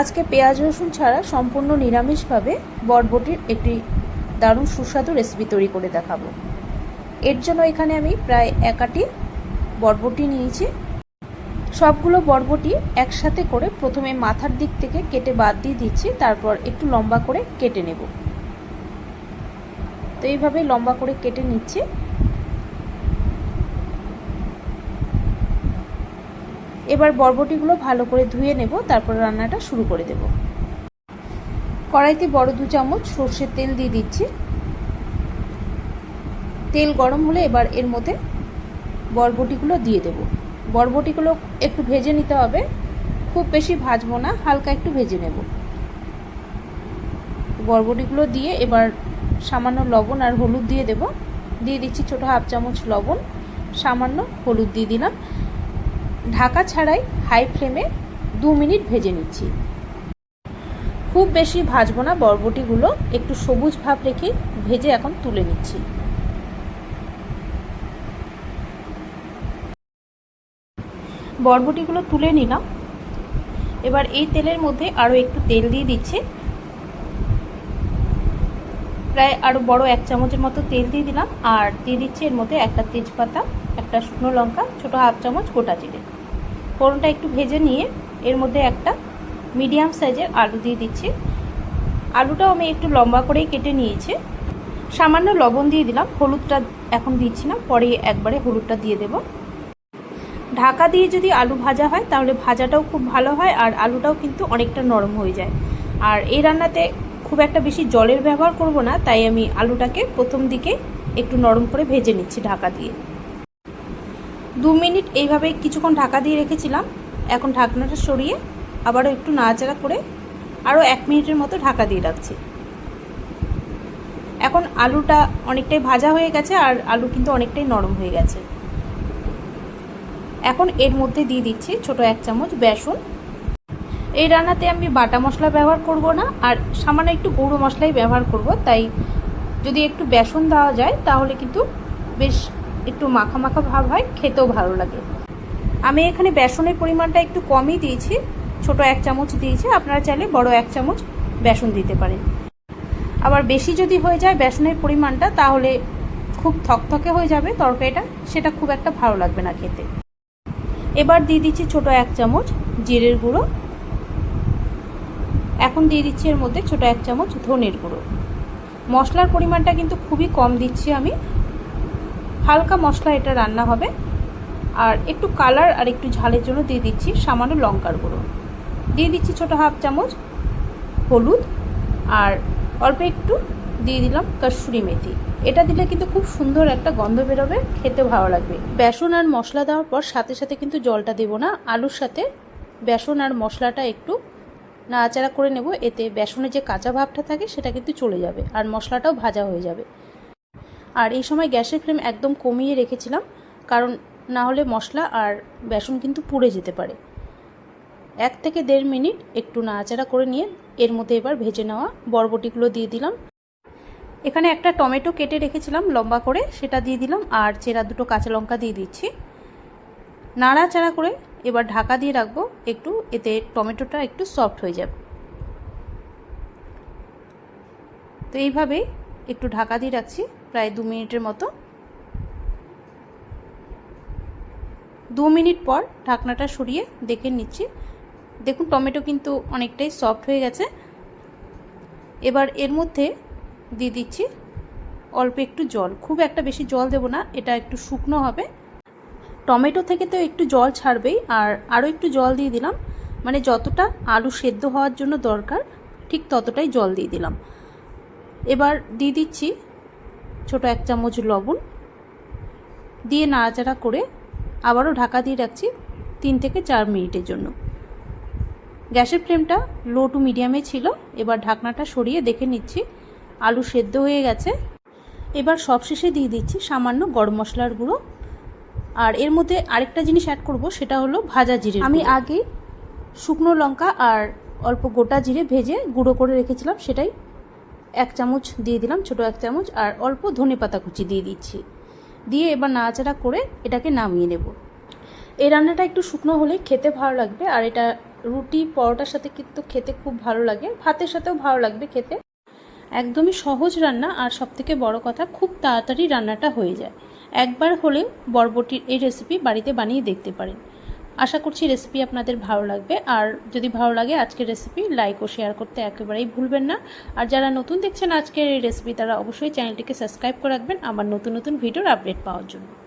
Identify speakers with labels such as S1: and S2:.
S1: আজকে পেঁয়াজ, রসুন ছাড়া সম্পূর্ণ নিরামিষভাবে বরবটির একটি দারুণ সুস্বাদু রেসিপি তৈরি করে দেখাবো। এর জন্য এখানে আমি প্রায় একাটি বরবটি নিয়েছি। সবগুলো বরবটি একসাথে করে প্রথমে মাথার দিক থেকে কেটে বাদ দিয়ে দিচ্ছি, তারপর একটু লম্বা করে কেটে নেব। তো এইভাবে লম্বা করে কেটে নিচ্ছি। এবার বরবটিগুলো ভালো করে ধুয়ে নেব, তারপর রান্নাটা শুরু করে দেব। কড়াইতে বড় দু চামচ সর্ষের তেল দিয়ে দিচ্ছি। তেল গরম হলে এবার এর মধ্যে বরবটিগুলো দিয়ে দেব। বরবটিগুলো একটু ভেজে নিতে হবে। খুব বেশি ভাজবো না, হালকা একটু ভেজে নেব। বরবটিগুলো দিয়ে এবার সামান্য লবণ আর হলুদ দিয়ে দেব। দিয়ে দিচ্ছি ছোটো হাফ চামচ লবণ, সামান্য হলুদ দিয়ে দিলাম। ঢাকা ছাড়াই হাই ফ্লেমে দু মিনিট ভেজে নিচ্ছি। খুব বেশি ভাজবো না, বরবটিগুলো একটু সবুজ ভাব রেখে ভেজে এখন তুলে নিচ্ছি। বরবটিগুলো তুলে নিলাম। এবার এই তেলের মধ্যে আরও একটু তেল দিয়ে দিচ্ছি। প্রায় আরও বড় এক চামচের মতো তেল দিয়ে দিলাম। আর দিয়ে দিচ্ছি এর মধ্যে একটা তেজপাতা, একটা শুকনো লঙ্কা, ছোটো হাফ চামচ গোটা জিরে। ফোড়নটা একটু ভেজে নিয়ে এর মধ্যে একটা মিডিয়াম সাইজের আলু দিয়ে দিচ্ছি। আলুটাও আমি একটু লম্বা করেই কেটে নিয়েছি। সামান্য লবণ দিয়ে দিলাম। হলুদটা এখন দিচ্ছি না। পরে একবারে হলুদটা দিয়ে দেব। ঢাকা দিয়ে যদি আলু ভাজা হয়, তাহলে ভাজাটাও খুব ভালো হয় আর আলুটাও কিন্তু অনেকটা নরম হয়ে যায়। আর এই রান্নাতে খুব একটা বেশি জলের ব্যবহার করব না, তাই আমি আলুটাকে প্রথম দিকে একটু নরম করে ভেজে নিচ্ছি ঢাকা দিয়ে। দু মিনিট এইভাবে কিছুক্ষণ ঢাকা দিয়ে রেখেছিলাম। এখন ঢাকনাটা সরিয়ে আবারও একটু নাড়াচাড়া করে আরও এক মিনিটের মতো ঢাকা দিয়ে রাখছি। এখন আলুটা অনেকটাই ভাজা হয়ে গেছে আর আলু কিন্তু অনেকটাই নরম হয়ে গেছে। এখন এর মধ্যে দিয়ে দিচ্ছি ছোট এক চামচ বেসন। এই রান্নাতে আমি বাটা মশলা ব্যবহার করব না আর সামান্য একটু গুঁড়ো মশলাই ব্যবহার করব। তাই যদি একটু বেসন দেওয়া যায় তাহলে কিন্তু বেশ একটু মাখা মাখা ভাব হয়, খেতেও ভালো লাগে। আমি এখানে বেসনের পরিমাণটা একটু কমই দিয়েছি, ছোট এক চামচ দিয়েছি, আপনারা চাইলে বড় এক চামচ বেসন দিতে পারেন। আবার বেশি যদি হয়ে যায় বেসনের পরিমাণটা, তাহলে খুব থকথকে হয়ে যাবে তরকারিটা, সেটা খুব একটা ভালো লাগবে না খেতে। এবার দিয়ে দিচ্ছি ছোট এক চামচ জিরের গুঁড়ো। এখন দিয়ে দিচ্ছি এর মধ্যে ছোট এক চামচ ধনের গুঁড়ো। মশলার পরিমাণটা কিন্তু খুবই কম দিচ্ছি আমি হালকা মশলা এটা রান্না হবে। আর একটু কালার আর একটু ঝালের জন্য দিয়ে দিচ্ছি সামান্য লঙ্কার গুঁড়ো। দিয়ে দিচ্ছি ছোটো হাফ চামচ হলুদ আর অল্প একটু দিয়ে দিলাম কসুরি মেথি। এটা দিলে কিন্তু খুব সুন্দর একটা গন্ধ বেরোবে খেতে ভালো লাগবে। বেসন আর মশলা দেওয়ার পর সাথে সাথে কিন্তু জলটা দেবো না, আলুর সাথে বেসন আর মশলাটা একটু নাড়াচাড়া করে নেব, এতে বেসনের যে কাঁচা ভাবটা থাকে সেটা কিন্তু চলে যাবে আর মশলাটাও ভাজা হয়ে যাবে। আর এই সময় গ্যাসের ফ্লেম একদম কমিয়ে রেখেছিলাম, কারণ না হলে মশলা আর বেসন কিন্তু পুড়ে যেতে পারে। এক থেকে দেড় মিনিট একটু নাড়াচাড়া করে নিয়ে এর মধ্যে এবার ভেজে নেওয়া বরবটিগুলো দিয়ে দিলাম। এখানে একটা টমেটো কেটে রেখেছিলাম লম্বা করে, সেটা দিয়ে দিলাম আর চেরা দুটো কাঁচা লঙ্কা দিয়ে দিচ্ছি। নাড়াচাড়া করে এবার ঢাকা দিয়ে রাখব, একটু এতে টমেটোটা একটু সফট হয়ে যাবে। তো এইভাবেই একটু ঢাকা দিয়ে রাখছি। প্রায় দু মিনিটের মতো। দু মিনিট পর ঢাকনাটা সরিয়ে দেখে নিচ্ছি। দেখুন, টমেটো কিন্তু অনেকটাই সফট হয়ে গেছে। এবার এর মধ্যে দিয়ে দিচ্ছি অল্প একটু জল। খুব একটা বেশি জল দেব না, এটা একটু শুকনো হবে। টমেটো থেকে তো একটু জল ছাড়বেই, আর আরও একটু জল দিয়ে দিলাম। মানে যতটা আলু সেদ্ধ হওয়ার জন্য দরকার, ঠিক ততটাই জল দিয়ে দিলাম। এবার দিয়ে দিচ্ছি ছোট এক চামচ লবণ দিয়ে নাড়াচাড়া করে আবারও ঢাকা দিয়ে রাখছি তিন থেকে চার মিনিটের জন্য। গ্যাসের ফ্লেমটা লো টু মিডিয়ামে ছিল এবার ঢাকনাটা সরিয়ে দেখে নিচ্ছি আলু সেদ্ধ হয়ে গেছে। এবার সবশেষে দিয়ে দিচ্ছি সামান্য গরম মশলার গুঁড়ো। আর এর মধ্যে আরেকটা জিনিস অ্যাড করব সেটা হলো ভাজা জিরে আমি আগে শুকনো লঙ্কা আর অল্প গোটা জিরে ভেজে গুঁড়ো করে রেখেছিলাম সেটাই এক চামচ দিয়ে দিলাম, ছোট এক চামচ, আর অল্প ধনে পাতা কুচি দিয়ে দিচ্ছি। দিয়ে এবার নাড়াচাড়া করে এটাকে নামিয়ে নেব। এই রান্নাটা একটু শুকনো হলেই খেতে ভালো লাগবে, আর এটা রুটি, পরোটার সাথে কিন্তু খেতে খুব ভালো লাগে। ভাতের সাথেও ভালো লাগবে খেতে। একদমই সহজ রান্না, আর সবথেকে বড় কথা, খুব তাড়াতাড়ি রান্নাটা হয়ে যায়। একবার হলেও বরবটির এই রেসিপি বাড়িতে বানিয়ে দেখতে পারেন। আশা করছি রেসিপি আপনাদের ভালো লাগবে। আর যদি ভালো লাগে আজকের রেসিপি লাইক ও শেয়ার করতে একেবারেই ভুলবেন না। আর যারা নতুন দেখছেন আজকের এই রেসিপি তারা অবশ্যই চ্যানেলটিকে সাবস্ক্রাইব করে রাখবেন আমার নতুন নতুন ভিডিওর আপডেট পাওয়ার জন্য।